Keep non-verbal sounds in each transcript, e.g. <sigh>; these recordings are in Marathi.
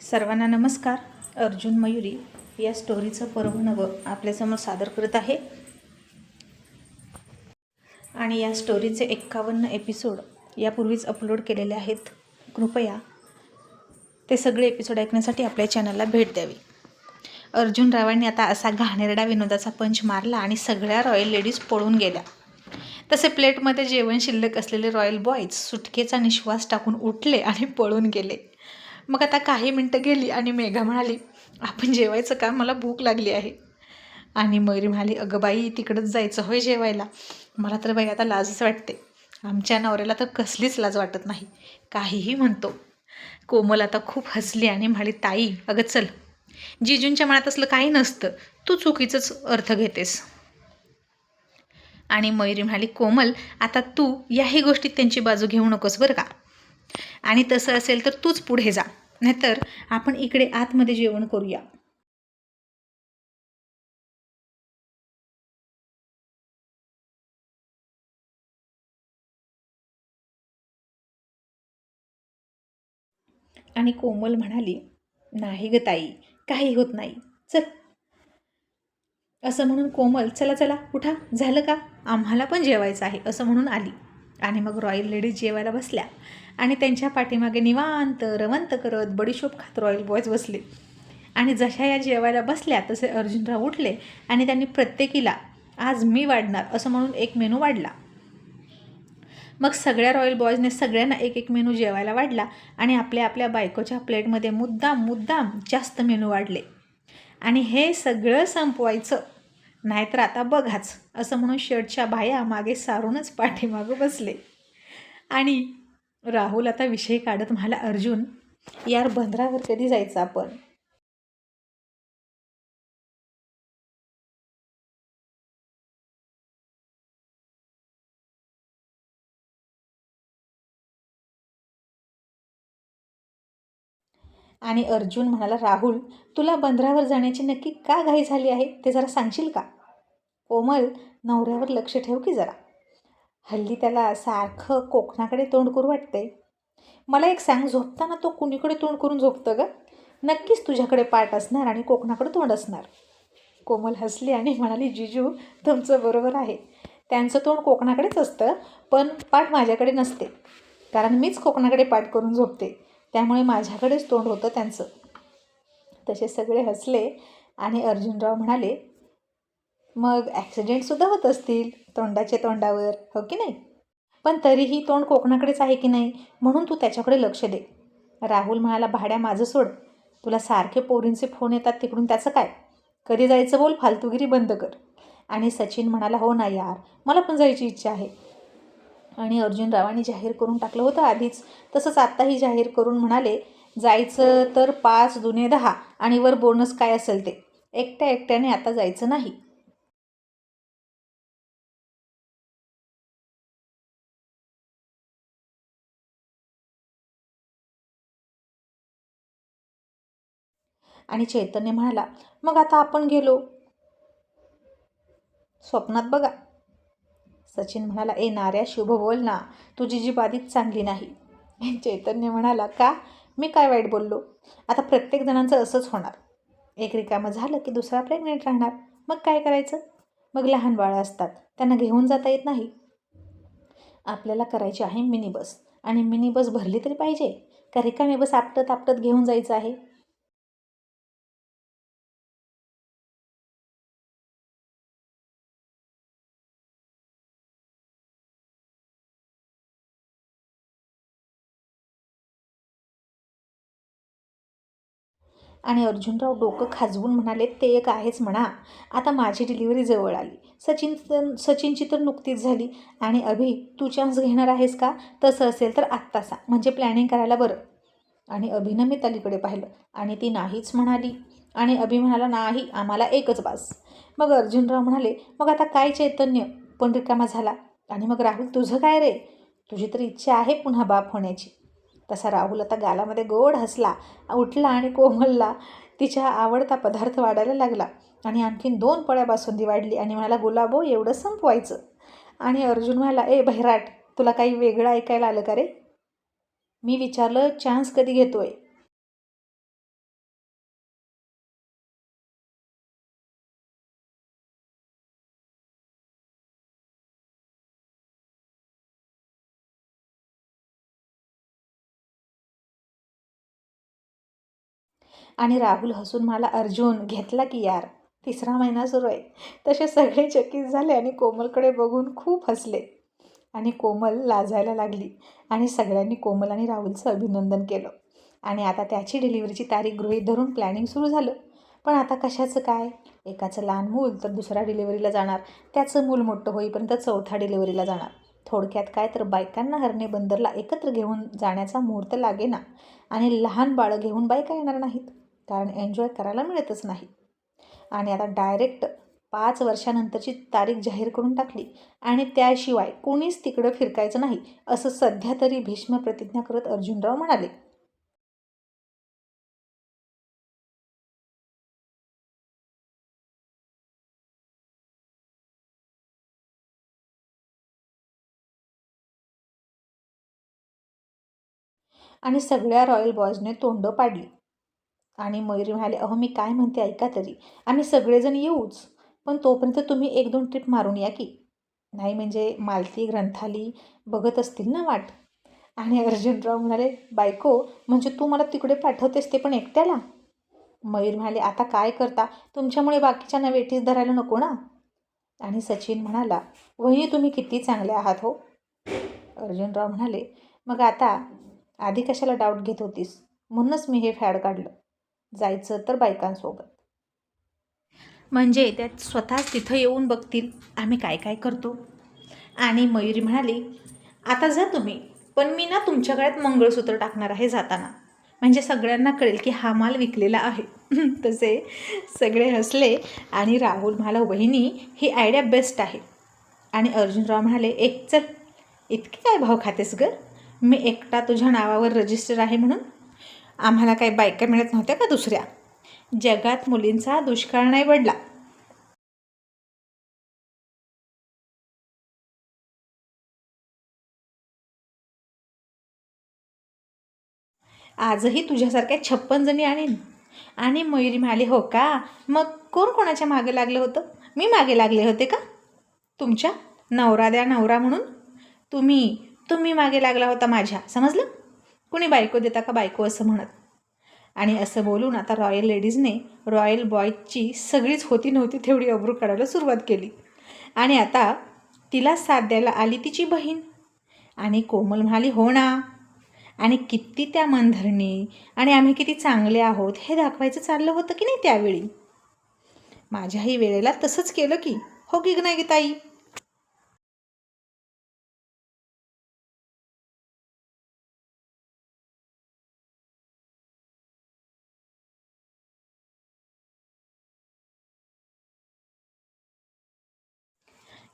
सर्वांना नमस्कार. अर्जुन मयुरी या स्टोरीचं पर्व नवं आपल्यासमोर सादर करत आहे. आणि या स्टोरीचे एक्कावन्न एपिसोड यापूर्वीच अपलोड केलेले आहेत. कृपया ते सगळे एपिसोड ऐकण्यासाठी आपल्या चॅनलला भेट द्यावी. अर्जुन रावांनी आता असा घाणेरडा विनोदाचा पंच मारला आणि सगळ्या रॉयल लेडीज पळून गेल्या. तसे प्लेटमध्ये जेवण शिल्लक असलेले रॉयल बॉयज सुटकेचा निश्वास टाकून उठले आणि पळून गेले. मग आता काही मिनटं गेली आणि मेघा म्हणाली आपण जेवायचं का? मला भूक लागली आहे. आणि मयुरी म्हणाली अगं बाई तिकडंच जायचं होय जेवायला. मला तर बाई आता लाजच वाटते. आमच्या नवऱ्याला तर कसलीच लाज वाटत नाही. काहीही म्हणतो. कोमल आता खूप हसली आणि म्हणाली ताई अगं चल. जिजूंच्या मनात असलं काही नसतं. तू चुकीचंच अर्थ घेतेस. आणि मयुरी म्हणाली कोमल आता तू याही गोष्टीत त्यांची बाजू घेऊ नकोस बरं का? आणि तसं असेल तर तूच पुढे जा. नाहीतर आपण इकडे आतमध्ये जेवण करूया. आणि कोमल म्हणाली नाही ग ताई काही होत नाही. चल. असं म्हणून कोमल चला चला उठा. झालं का? आम्हाला पण जेवायचं आहे असं म्हणून आली. आणि मग रॉयल लेडीज जेवायला बसल्या. आणि त्यांच्या पाठीमागे निवांत रवंत करत बडीशोप खात रॉयल बॉयज बसले. आणि जशा या जेवायला बसल्या तसे अर्जुनराव उठले आणि त्यांनी प्रत्येकीला आज मी वाढणार असं म्हणून एक मेनू वाढला. मग सगळ्या रॉयल बॉयजने सगळ्यांना एक एक मेनू जेवायला वाढला आणि आपल्या आपल्या बायकोच्या प्लेटमध्ये मुद्दाम मुद्दाम जास्त मेनू वाढले. आणि हे सगळं संपवायचं नाहीतर आता बघाच असं म्हणून शर्टच्या बाया मागे सारूनच पाठीमागं बसले. आणि राहुल आता विषय काढत म्हणाला अर्जुन यार बंदरावर कधी जायचं आपण? आणि अर्जुन म्हणाला राहुल तुला बंदरावर जाण्याची नक्की का घाई झाली आहे? ते जरा सांगशील का? कोमल नवऱ्यावर लक्ष ठेव की जरा. हल्ली त्याला सारखं कोकणाकडे तोंड करू वाटते मला एक सांग झोपताना तो कुणीकडे तोंड करून झोपतं ग? नक्कीच तुझ्याकडे पाठ असणार आणि कोकणाकडे तोंड असणार. कोमल हसली आणि म्हणाली जिजू तुमचं बरोबर आहे. त्यांचं तोंड कोकणाकडेच असतं पण पाठ माझ्याकडे नसते. कारण मीच कोकणाकडे पाठ करून झोपते. त्यामुळे माझ्याकडेच तोंड होतं त्यांचं. तसे सगळे हसले आणि अर्जुनराव म्हणाले मग ॲक्सिडेंटसुद्धा होत असतील तोंडाचे तोंडावर हो की नाही? पण तरीही तोंड कोकणाकडेच आहे की नाही? म्हणून तू त्याच्याकडे लक्ष दे. राहुल म्हणाला भाड्या माझं सोड. तुला सारखे पोरींचे फोन येतात तिकडून त्याचं काय? कधी जायचं बोल फालतूगिरी बंद कर. आणि सचिन म्हणाला हो ना यार मला पण जायची इच्छा आहे. आणि अर्जुनरावांनी जाहीर करून टाकलं होतं आधीच. तसंच आत्ताही जाहीर करून म्हणाले जायचं तर पाच दुने दहा आणि वर बोनस काय असेल ते. एकट्या एकट्याने आता जायचं नाही. आणि चैतन्य म्हणाला मग आता आपण गेलो. स्वप्नात बघा. सचिन म्हणाला ए नाऱ्या शुभ बोल ना. तुझी जी बाधित चांगली नाही. चैतन्य म्हणाला का? मी काय वाईट बोललो? आता प्रत्येक जणांचं असंच होणार. एक रिकामं झालं की दुसरा प्रेग्नेंट राहणार. मग काय करायचं? मग लहान बाळं असतात. त्यांना घेऊन जाता येत नाही. आपल्याला करायची आहे मिनी बस. आणि मिनी बस भरली तरी पाहिजे? का रिकामी बस आपटत आपटत घेऊन जायचं आहे? आणि अर्जुनराव डोकं खाजवून म्हणाले ते एक आहेच म्हणा. आता माझी डिलिव्हरी जवळ आली. सचिन सचिनची तर नुकतीच झाली. आणि अभि तू चान्स घेणार आहेस का? तसं असेल तर आत्ता सांग. म्हणजे प्लॅनिंग करायला बरं. आणि अभिनं मी तलीकडे पाहिलं. आणि ती नाहीच म्हणाली. आणि अभि म्हणाला नाही आम्हाला एकच बास मग अर्जुनराव म्हणाले मग आता काय चैतन्य? पण रिकामा झाला. आणि मग राहुल तुझं काय रे? तुझी तर इच्छा आहे पुन्हा बाप होण्याची. तसा राहुल आता गालामध्ये गोड हसला उठला आणि कोमलला तिच्या आवडता पदार्थ वाढायला लागला. आणि आणखीन दोन पळ्या बासुंदी वाढली आणि म्हणाला गुलाबो एवढं संपवायचं. आणि अर्जुन म्हणाला ए बहिराट तुला काही वेगळं ऐकायला आलं का रे? मी विचारलं चान्स कधी घेतोय? आणि राहुल हसून मला अर्जुन घेतला की यार. तिसरा महिना सुरू आहे. तसे सगळे चकित झाले आणि कोमलकडे बघून खूप हसले. आणि कोमल लाजायला लागली आणि सगळ्यांनी कोमल आणि राहुलचं अभिनंदन केलं. आणि आता त्याची डिलिव्हरीची तारीख गृहीत धरून प्लॅनिंग सुरू झालं. पण आता कशाचं काय? एकाचं लहान मूल तर दुसरा डिलिव्हरीला जाणार. त्याचं मूल मोठं होईपर्यंत चौथा डिलिव्हरीला जाणार. थोडक्यात काय तर बायकांना हरणे बंदरला एकत्र घेऊन जाण्याचा मुहूर्त लागेना. आणि लहान बाळं घेऊन बायका येणार नाहीत. कारण एन्जॉय करायला मिळतच नाही. आणि आता डायरेक्ट पाच वर्षानंतरची तारीख जाहीर करून टाकली आणि त्याशिवाय कोणीच तिकडं फिरकायचं नाही असं सध्या तरी भीष्म प्रतिज्ञा करत अर्जुनराव म्हणाले. आणि सगळ्या रॉयल बॉयजने तोंड पाडली. आणि मयुरी म्हणाले अहो मी काय म्हणते ऐका तरी. आम्ही सगळेजण येऊच. पण तोपर्यंत तुम्ही एक दोन ट्रिप मारून या की. नाही म्हणजे मालती ग्रंथाली बघत असतील ना वाट. आणि अर्जुनराव म्हणाले बायको म्हणजे तू मला तिकडे पाठवतेस ते पण एकट्याला? मयूर म्हणाले आता काय करता? तुमच्यामुळे बाकीच्यांना वेठीस धरायला नको ना? आणि सचिन म्हणाला वही तुम्ही किती चांगले आहात हो. अर्जुनराव म्हणाले मग आता आधी कशाला डाऊट घेत होतीस? म्हणूनच मी हे फॅड काढलं. जायचं तर बायकांसोबत. म्हणजे त्यात स्वतःच तिथं येऊन बघतील आम्ही काय काय करतो. आणि मयुरी म्हणाली आता जा तुम्ही पण मी ना तुमच्या गळ्यात मंगळसूत्र टाकणार आहे जाताना. म्हणजे सगळ्यांना कळेल की हा माल विकलेला आहे. <laughs> तसे सगळे हसले आणि राहुल म्हणाला वहिनी ही आयडिया बेस्ट आहे. आणि अर्जुनराव म्हणाले एक चल इतके काय भाव खातेस ग? मी एकटा तुझ्या नावावर रजिस्टर आहे म्हणून आम्हाला काही बायका मिळत नव्हत्या का दुसऱ्या? जगात मुलींचा दुष्काळ नाही पडला. आजही तुझ्यासारख्या छप्पन जणी आणीन. आणि मयुरी म्हणाली हो का? मग कोण कोणाच्या मागे लागलं होतं? मी मागे लागले होते का? तुमच्या नवरा द्या नवरा म्हणून? तुम्ही तुम्ही मागे लागला होता माझ्या समजलं? कुणी बायको देता का बायको असं म्हणत? आणि असं बोलून आता रॉयल लेडीजने रॉयल बॉयची सगळीच होती नव्हती तेवढी अब्रू काढायला सुरुवात केली. आणि आता तिला साथ द्यायला आली तिची बहीण. आणि कोमल म्हणाली हो ना. आणि किती त्या मनधरणी. आणि आम्ही किती चांगले आहोत. हे दाखवायचं चाललं होतं की नाही त्यावेळी? माझ्याही वेळेला तसंच केलं की. हो की नाही की ताई.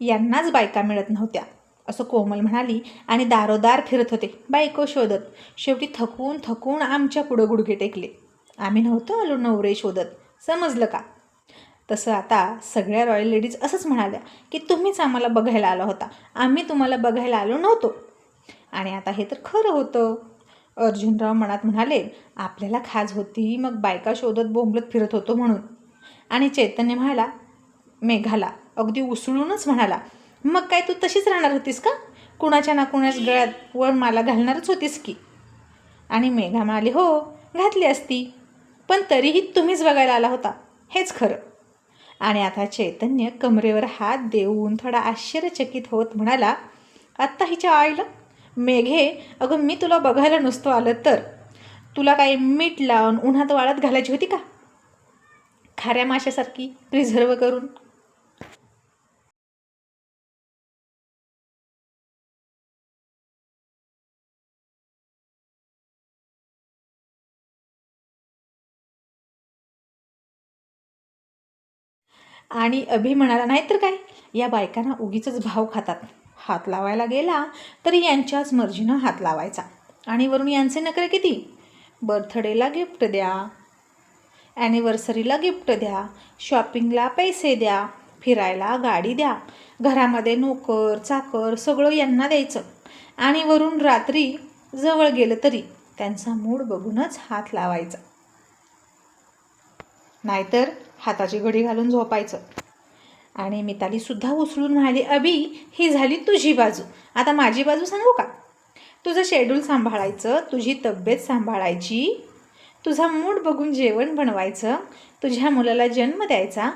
यांनाच बायका मिळत नव्हत्या असं कोमल म्हणाली आणि दारोदार फिरत होते. बायको शोधत. शेवटी थकून थकून आमच्या पुढं गुडघे टेकले. आम्ही नव्हतो आलो नवरे शोधत. समजलं का? तसं आता सगळ्या रॉयल लेडीज असंच म्हणाल्या की तुम्हीच आम्हाला बघायला आला होता. आम्ही तुम्हाला बघायला आलो नव्हतो. आणि आता हे तर खरं होतं. अर्जुनराव मनात म्हणाले आपल्याला खाज होती मग बायका शोधत बोंबलत फिरत होतो म्हणून. आणि चैतन्य म्हणाला मेघाला अगदी उसळूनच म्हणाला मग काय तू तशीच राहणार होतीस का? कुणाच्या ना कुणाच गळ्यात वर मला घालणारच होतीस की? आणि मेघा म्हणाली हो घातली असती पण तरीही तुम्हीच बघायला आला होता हेच खरं. आणि आता चैतन्य कमरेवर हात देऊन थोडा आश्चर्यचकित होत म्हणाला आत्ता हिच्या आईला? मेघे अगं मी तुला बघायला नुसतो आलं तर? तुला काही मीठ लावून उन्हात वाळत घालायची होती का? खाऱ्या माशासारखी प्रिझर्व करून आणि अभि म्हणाला नाहीतर काय? या बायकांना उगीच भाव खातात. हात लावायला गेला तरी यांच्याच मर्जीनं हात लावायचा. आणि वरून यांचे नखरे किती? बर्थडेला गिफ्ट द्या. ॲनिव्हर्सरीला गिफ्ट द्या. शॉपिंगला पैसे द्या. फिरायला गाडी द्या. घरामध्ये नोकर चाकर सगळं यांना द्यायचं. आणि वरून रात्री जवळ गेलं तरी त्यांचा मूड बघूनच हात लावायचा. नाहीतर हाताची घडी घालून झोपायचं. आणि मितालीसुद्धा उचलून म्हणाली अबी ही झाली तुझी बाजू. आता माझी बाजू सांगू का? तुझं शेड्यूल सांभाळायचं तुझी तब्येत सांभाळायची तुझा मूड बघून जेवण बनवायचं तुझ्या मुलाला जन्म द्यायचा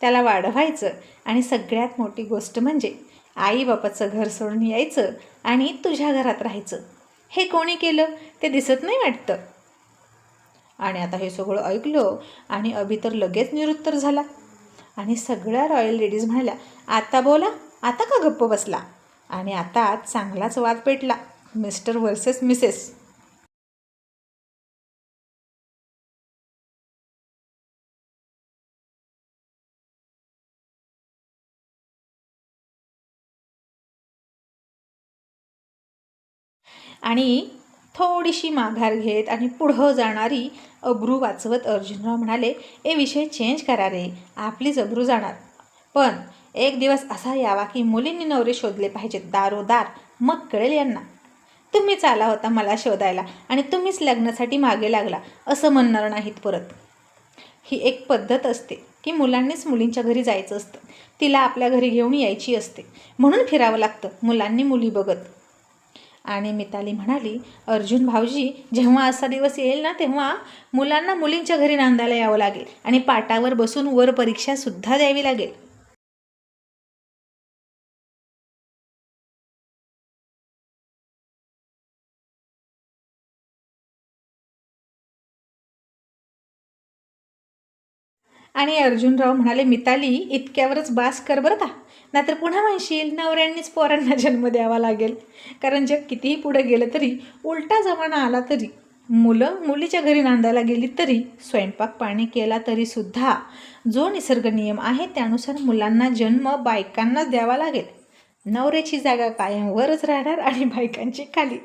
त्याला वाढवायचं आणि सगळ्यात मोठी गोष्ट म्हणजे आई बापाचं घर सोडून यायचं आणि तुझ्या घरात राहायचं. हे कोणी केलं? ते दिसत नाही वाटतं. आणि आता हे सगळं ऐकलं आणि अभि तर लगेच निरुत्तर झाला. आणि सगळ्या रॉयल लेडीज म्हणाल्या आता बोला आता का गप्प बसला? आणि आता चांगलाच वाद पेटला मिस्टर वर्सेस मिसेस. आणि थोडीशी माघार घेत आणि पुढं जाणारी अब्रू वाचवत अर्जुनराव म्हणाले ए विषय चेंज करा रे आपलीच अब्रू जाणार. पण एक दिवस असा यावा की मुलींनी नवरे शोधले पाहिजेत दारोदार मग कळेल यांना. तुम्हीच आला होता मला शोधायला आणि तुम्हीच लग्नासाठी मागे लागला असं म्हणणार नाहीत परत. ही एक पद्धत असते की मुलांनीच मुलींच्या घरी जायचं असतं. तिला आपल्या घरी घेऊन यायची असते. म्हणून फिरावं लागतं. मुलांनी मुली बघत. आणि मिताली म्हणाली अर्जुन भाऊजी जेव्हा असा दिवस येईल ना तेव्हा मुलांना मुलींच्या घरी नांदायला यावं लागेल आणि पाटावर बसून वर परीक्षासुद्धा द्यावी लागेल. आणि अर्जुनराव म्हणाले मिताली इतक्यावरच बास कर बरं का? नाहीतर पुन्हा म्हणशील नवऱ्यांनीच पोरांना जन्म द्यावा लागेल. कारण जग कितीही पुढे गेलं तरी उलटा जमाना आला तरी मुलं मुलीच्या घरी नांदायला गेली तरी स्वयंपाक पाणी केला तरीसुद्धा जो निसर्ग नियम आहे त्यानुसार मुलांना जन्म बायकांनाच द्यावा लागेल. नवऱ्याची जागा कायम वरच राहणार आणि बायकांची खाली.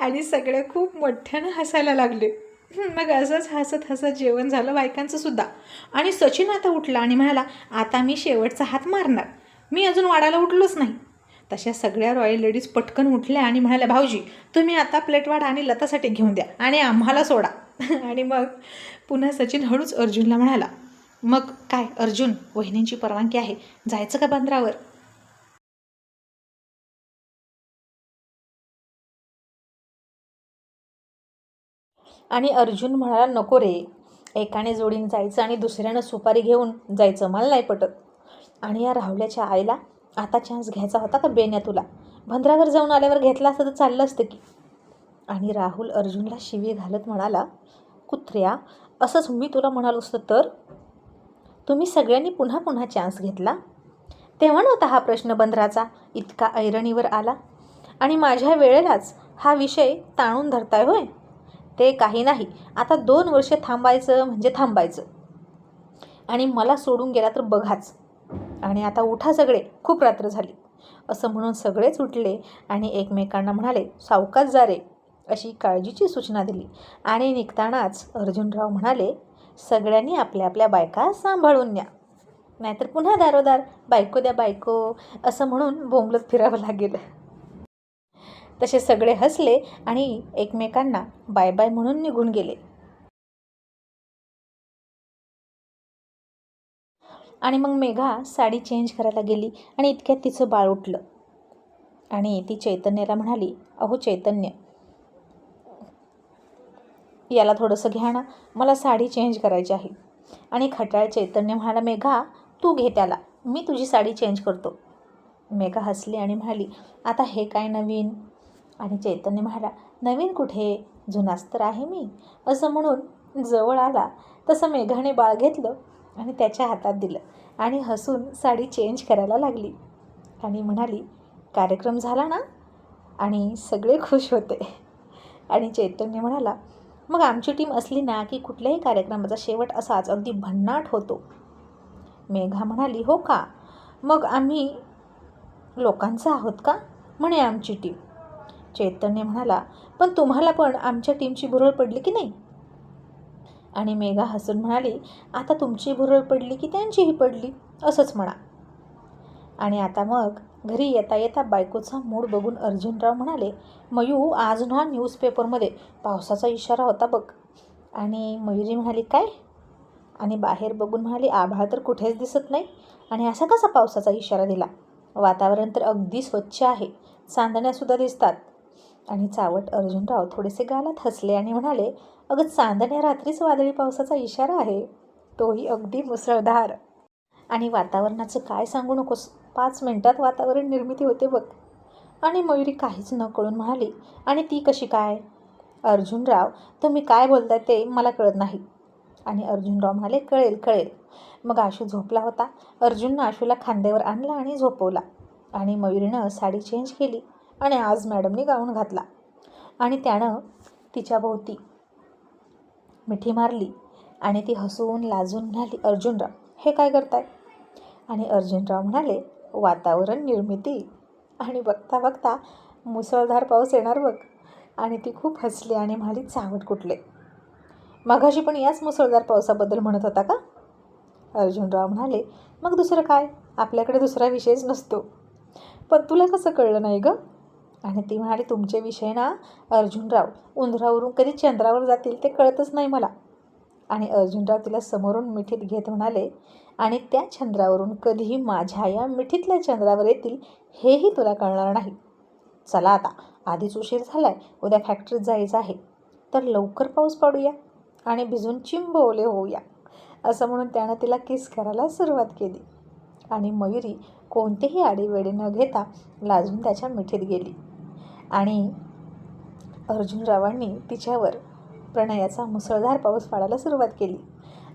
आणि सगळे खूप मोठ्यानं हसायला लागले. मग असंच हसत हसत जेवण झालं बायकांचं सुद्धा. आणि सचिन आता उठला आणि म्हणाला आता मी शेवटचा हात मारणार. मी अजून वाढायला उठलोच नाही. तशा सगळ्या रॉयल लेडीज पटकन उठल्या आणि म्हणाल्या भाऊजी तुम्ही आता प्लेट वाढा आणि लतासाठी घेऊन द्या आणि आम्हाला सोडा. <laughs> आणि मग पुन्हा सचिन हळूच अर्जुनला म्हणाला मग काय अर्जुन वहिनींची परवानगी आहे. जायचं का बंदरावर? आणि अर्जुन म्हणाला नको रे. एकाने जोडीन जायचं आणि दुसऱ्यानं सुपारी घेऊन जायचं. मला नाही पटत. आणि या राहुल्याच्या आईला आता चान्स घ्यायचा होता का बेन्या तुला? भंद्रावर जाऊन आल्यावर घेतला असतं तर चाललं असतं की. आणि राहुल अर्जुनला शिवी घालत म्हणाला कुत्र्या असंच मी तुला म्हणालो असतं तर? तुम्ही सगळ्यांनी पुन्हा पुन्हा चान्स घेतला? तेव्हा नव्हता हा प्रश्न बंदराचा इतका ऐरणीवर आला. आणि माझ्या वेळेलाच हा विषय ताणून धरताय होय? ते काही नाही. आता दोन वर्षे थांबायचं म्हणजे थांबायचं. आणि मला सोडून गेला तर बघाच. आणि आता उठा सगळे. खूप रात्र झाली. असं म्हणून सगळेच उठले आणि एकमेकांना म्हणाले सावकाच जा रे अशी काळजीची सूचना दिली. आणि निघतानाच अर्जुनराव म्हणाले सगळ्यांनी आपल्या आपल्या बायका सांभाळून न्या. नाहीतर पुन्हा दारोदार बायको द्या बायको असं म्हणून बोंबलत फिरावं लागेल. तसे सगळे हसले आणि एकमेकांना बाय बाय म्हणून निघून गेले. आणि मग मेघा साडी चेंज करायला गेली आणि इतक्यात तिचं बाळ उठलं. आणि ती चैतन्याला म्हणाली अहो चैतन्य याला थोडंसं घ्या ना मला साडी चेंज करायची आहे. आणि खटाळ चैतन्य म्हणाला मेघा तू घे त्याला मी तुझी साडी चेंज करतो. मेघा हसली आणि म्हणाली आता हे काय नवीन? आणि चैतन्य म्हणाला नवीन कुठे? जुनाच तर आहे मी. असं म्हणून जवळ आला. तसं मेघाने बाळ घेतलं आणि त्याच्या हातात दिलं आणि हसून साडी चेंज करायला लागली. आणि म्हणाली कार्यक्रम झाला ना? आणि सगळे खुश होते. आणि चैतन्य म्हणाला मग आमची टीम असली ना की कुठल्याही कार्यक्रमाचा शेवट असाच अगदी भन्नाट होतो. मेघा म्हणाली हो का? मग आम्ही लोकांचा आहोत का? म्हणे आमची टीम चैतन्य म्हणाला पण तुम्हाला पण आमच्या टीमची भुरळ पडली की नाही? आणि मेघा हसून म्हणाली आता तुमची भुरळ पडली की त्यांचीही पडली असंच म्हणा. आणि आता मग घरी येता येता बायकोचा मूड बघून अर्जुनराव म्हणाले मयू आज ना न्यूजपेपरमध्ये पावसाचा इशारा होता बघ. आणि मयुरी म्हणाली काय? आणि बाहेर बघून म्हणाली आभाळ तर कुठेच दिसत नाही. आणि असा कसा पावसाचा इशारा दिला? वातावरण तर अगदी स्वच्छ आहे. चांदण्यासुद्धा दिसतात. आणि चावट अर्जुनराव थोडेसे गालात हसले आणि म्हणाले अगं चांदण्या रात्रीच वादळी पावसाचा इशारा आहे. तोही अगदी मुसळधार. आणि वातावरणाचं काय सांगू नकोस. पाच मिनिटात वातावरण निर्मिती होते बघ. आणि मयुरी काहीच न कळून म्हणाली आणि ती कशी काय? अर्जुनराव तुम्ही काय बोलताय ते मला कळत नाही. आणि अर्जुनराव म्हणाले कळेल कळेल. मग आशू झोपला होता. अर्जुननं आशूला खांद्यावर आणला आणि झोपवला. आणि मयुरीनं साडी चेंज केली. आणि आज मॅडमने गाऊन घातला. आणि त्यानं तिच्या भोवती मिठी मारली आणि ती हसून लाजून म्हणाली अर्जुनराव हे काय करताय? आणि अर्जुनराव म्हणाले वातावरण निर्मिती आणि बघता बघता मुसळधार पाऊस येणार बघ. आणि ती खूप हसली आणि म्हणाली चावट कुठले? मघाशी पण याच मुसळधार पावसाबद्दल म्हणत होता का? अर्जुनराव म्हणाले मग दुसरं काय? आपल्याकडे दुसरा विषयच नसतो. पण तुला कसं कळलं नाही गं? आणि ती म्हणाली तुमचे विषय ना अर्जुनराव उंदरावरून कधी चंद्रावर जातील ते कळतच नाही मला. आणि अर्जुनराव तिला समोरून मिठीत घेत म्हणाले आणि त्या चंद्रावरून कधीही माझ्या या मिठीतल्या चंद्रावर येतील हेही तुला कळणार नाही. चला आता आधीच उशीर झालाय उद्या फॅक्टरीत जायचं आहे. तर लवकर पाऊस पडूया आणि भिजून चिंब ओले होऊया. असं म्हणून त्यानं तिला किस करायला सुरुवात केली. आणि मयुरी कोणतेही आडीवेडी न घेता लाजून त्याच्या मिठीत गेली. आणि अर्जुनरावांनी तिच्यावर प्रणयाचा मुसळधार पाऊस पाडायला सुरुवात केली.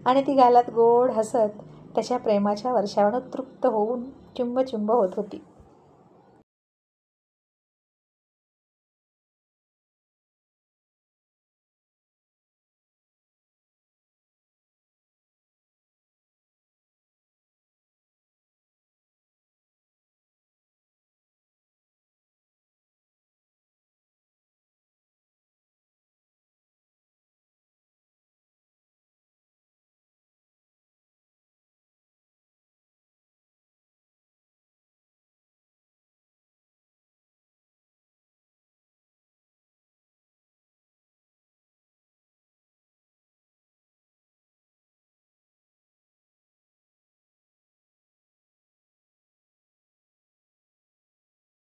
आणि ती गालात गोड हसत त्याच्या प्रेमाच्या वर्षावर तृप्त होऊन चिंब होत होती.